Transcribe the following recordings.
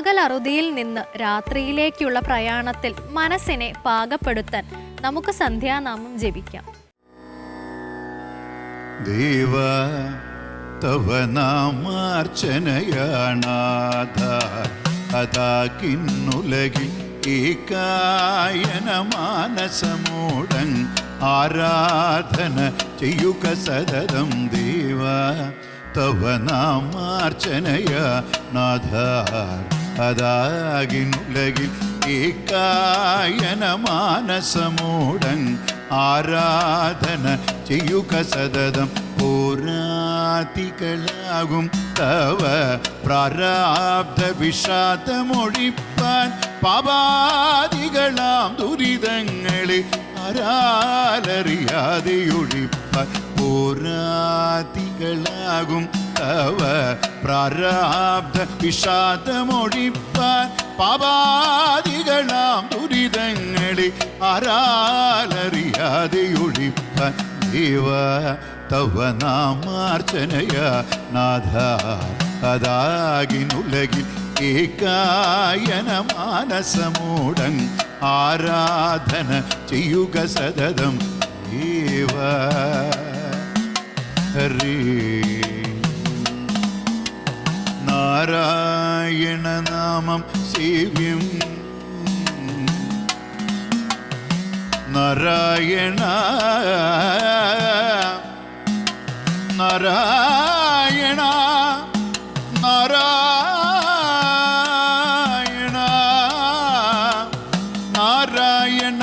പകലറുതിയിൽ നിന്ന് രാത്രിയിലേക്കുള്ള പ്രയാണത്തിൽ മനസ്സിനെ പാകപ്പെടുത്താൻ നമുക്ക് സന്ധ്യാനാമം ജപിക്കാം. ദേവ തവ നാമാർച്ചനയാണാഥ അതാ കിന്നുലകിൽ ഏകായന ആരാധന ചെയ്യുക സതതം ദേവ. തവ നാമാർച്ചനയ നാഥ അതാകിനുലകിൽ ഏകായന മാനസമൂടൻ ആരാധന ചെയ്യുക സതതം പോരാതികളാകും തവ പ്രാരാബ്ധ വിഷാദമൊഴിപ്പാൻ പാപാദികളാം ദുരിതങ്ങളെ ആരാലറിയാതെ ഒഴിപ്പാൻ പോരാതികളാകും തവ പ്രാരാബ്ധ വിഷാദമൊഴിപ്പാൻ പാപാദികളാം ദുരിതങ്ങളെ ആരാലറിയാതെ ഒഴിപ്പാൻ ദേവ തവ നാമാർച്ചനയ നാഥ അതാകിനുലകിൽ ഏകായന മാനസമൂടൻ ആരാധന ചെയ്യുക സതതം ദേവ. ഹരേ നാരായണ നാമം സേവ്യം. നാരായണ നാരായണ നാരായണ നാരായണ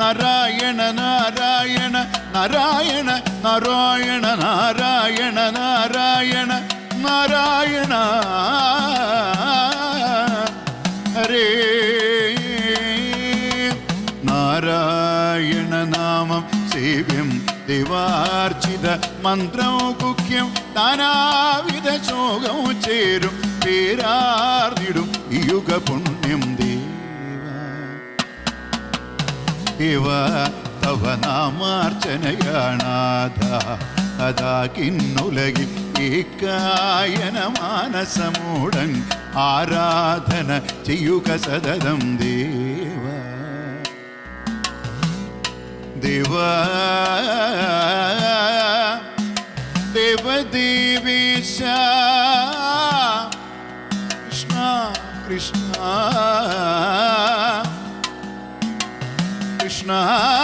നാരായണ നാരായണ നാരായണ നാരായണ നാരായണ നാരായണ നാരായണ. ഹരേ നാരായണ നാമം സേവ്യം ദിവാർച്ചിത മന്ത്രവും കുഖ്യം നാനാവിധ ശോകവും ചേരും പേരാർന്നിടും യുഗ പുണ്യം ഇവ തവ നാമാർച്ചനയാണാഥ അതാ കിന്നുലകിൽ ഏകായന മാനസമൂടൻ ആരാധന ചെയ്യുക സതതം ദേവ. ദേവ ദേവദേവേശ കൃഷ്ണ കൃഷ്ണ. Krishna